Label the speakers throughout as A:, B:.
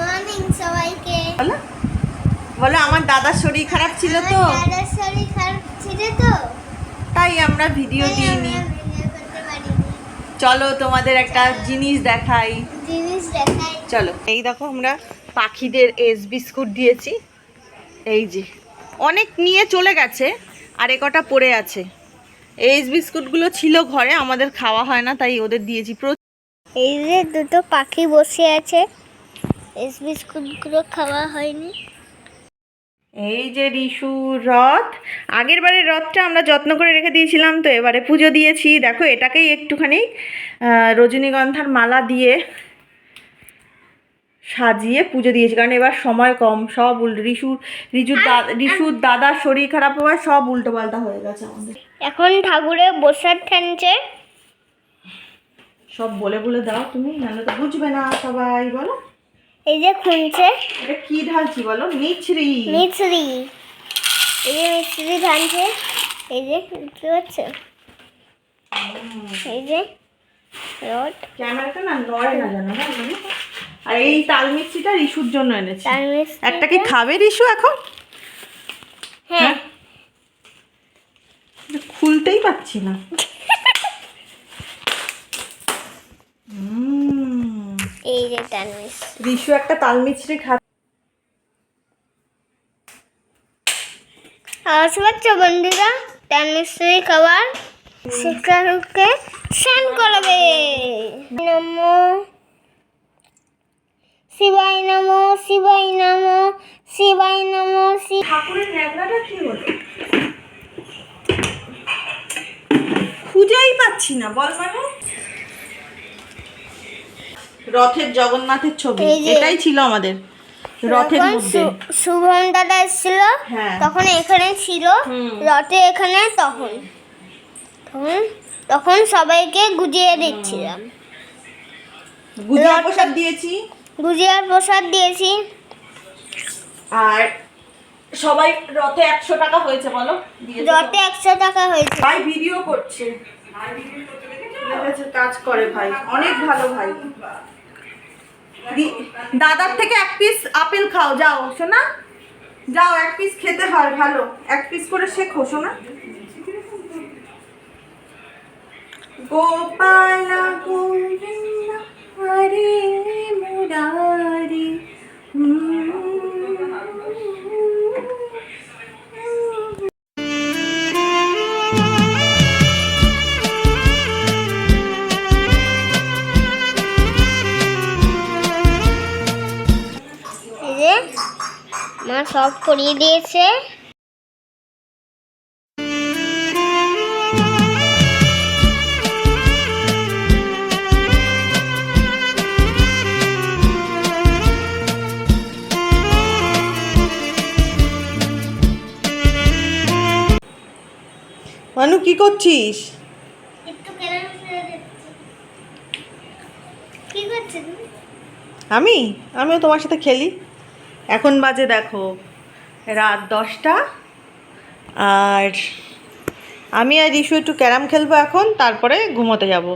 A: Morning সবাইকে।
B: বলো। বলো আমার দাদার শরীর খারাপ ছিল তো?
A: দাদার শরীর খারাপ ছিল তো।
B: তাই আমরা ভিডিও দিইনি। চলো তোমাদের একটা জিনিস দেখাই।
A: জিনিস দেখাই।
B: চলো এই দেখো আমরা পাখিদের এস বিস্কুট দিয়েছি। এই যে অনেক নিয়ে চলে গেছে আর এ কটা পড়ে আছে। এস বিস্কুটগুলো ছিল ঘরে আমাদের খাওয়া হয় না তাই ওদের দিয়েছি।
A: এই যে দুটো পাখি বসে আছে। এস বিস্কুটগুলো খাওয়া হয়নি।
B: এই যে রিশু রথ। আগের বারের রথটা আমরা যত্ন করে রেখে দিয়েছিলাম তো এবারে পুজো দিয়েছি। দেখো এটাকেই একটুখানি রজনীগন্ধার মালা দিয়ে সাজিয়ে পুজো দিয়েছি। কারণ এবার সময় কম সব উল্টো রিশুর রিজুর দা- রিশুর দাদার শরীর খারাপ হওয়ায় সব উল্টো পাল্টা হয়ে গেছে আমাদের।
A: এখন ঠাকুরে বসার ঠানছে
B: সব বলে বলে দাও তুমি নাহলে তো বুঝবে না সবাই বলো।
A: এই যে খুঁজছে
B: এটা কি ঢালছি বলো? মিছরি।
A: মিছরি। এই যে মিছরি ধানছে এই যে বুঝতে পারছ এই যে রড।
B: ক্যামেরাটা না নড়ে না জানো না মানে? আর এই তাল মিষ্টিটা রিশুর জন্য এনেছি। একটা কি খাবে রিশু এখন?
A: হ্যাঁ।
B: খুলতেই পাচ্ছি না।
A: এই যে
B: রিশু একটা তাল মিছরি খা
A: আওয়াজ পাচ্ছ বন্ধুরা? মিষ্টি খাবার শিকারকে স্নান করাবে। নমো শিবাই নমো শিবাই নমো শিবাই নমো
B: ঠাকুরের ন্যাকড়াটা কি হলো? খুঁজেই পাচ্ছি না বল মানে রথের জগন্নাথের ছবি। এটাই ছিল আমাদের রথের মধ্যে।
A: শুভম দাদা এসেছিল
B: হ্যাঁ।
A: তখন এখানে ছিল রথে এখানে তখন। তখন তখন সবাইকে গুজিয়ে দিচ্ছিলাম।
B: গুজিয়া
A: রথ-
B: প্রসাদ দিয়েছি।
A: গুজিয়ার প্রসাদ দিয়েছি।
B: আর সবাই রথে একশো টাকা হয়েছে বলো?
A: রথে একশো টাকা হয়েছে।
B: ভাই ভিডিও করছে। কাজ করে ভাই। অনেক ভালো ভাই। দাদার থেকে এক পিস আপেল খাও, যাও শোনা যাও, এক পিস খেতে হয়, ভালো। এক পিস করে শেখো শোনা গোপাল গোবিন্দ হরে
A: মা সব করিয়ে দিয়েছে।
B: মানু কি করছিস? আমি? আমিও তোমার সাথে খেলি। এখন বাজে দেখো রাত দশটা। আর আমি আর রিশু একটু ক্যারাম খেলব এখন তারপরে ঘুমোতে যাব।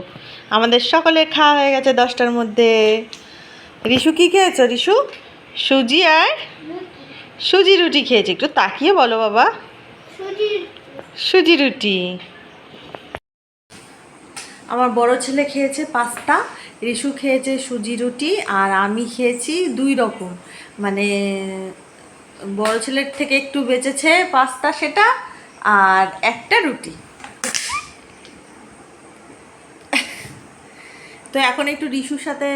B: আমাদের সকলে খাওয়া হয়ে গেছে দশটার মধ্যে। রিশু কি খেয়েছো রিশু? সুজি আর সুজি রুটি খেয়েছি। একটু তাকিয়ে বলো বাবা।
A: সুজি
B: সুজি রুটি। আমার বড় ছেলে খেয়েছে পাস্তা রিশু খেয়েছে সুজি রুটি আর আমি খেয়েছি দুই রকম। মানে বড় ছেলের থেকে একটু বেঁচেছে পাস্তা সেটা আর একটা রুটি। তো এখন একটু রিশুর সাথে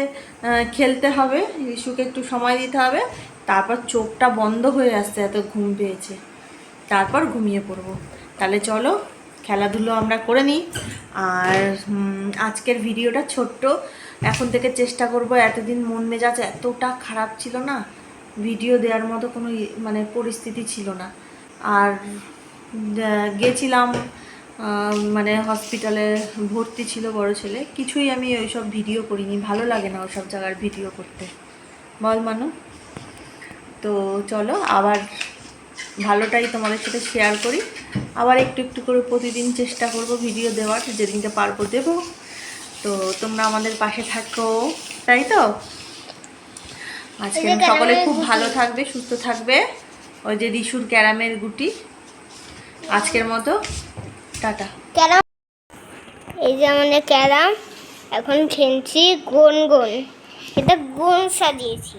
B: খেলতে হবে। রিশুকে একটু সময় দিতে হবে। তারপর চোখটা বন্ধ হয়ে আসছে, এত ঘুম পেয়েছে। তারপর ঘুমিয়ে পড়ব। তাহলে চলো, খেলাধুলো আমরা করে নিই। আর আজকের ভিডিওটা ছোট্ট। এখন থেকে চেষ্টা করব, এতদিন মন মেজাজ এতটা খারাপ ছিল না ভিডিও দেওয়ার মতো কোনো মানে পরিস্থিতি ছিল না। আর গেছিলাম মানে হসপিটালে ভর্তি ছিল বড় ছেলে। কিছুই আমি ওইসব ভিডিও করিনি। ভালো লাগে না ওইসব জায়গার ভিডিও করতে। বল মানু। তো চলো, আবার ভালোটাই তোমাদের সাথে শেয়ার করি। আবার একটু একটু করে প্রতিদিন চেষ্টা করব ভিডিও দেওয়ার। যেদিনকে পারব দেবো। তো তোমরা আমাদের পাশে থাকো। তাই তো? আজকে সকলে খুব ভালো থাকবে সুস্থ থাকবে। ওই যে রিসুর ক্যারামের গুটি। আজকের মতো টাটা।
A: ক্যারাম এই যে আমাদের ক্যারাম এখন খেলছি গোন গোন এটা গোন সাজিয়েছি।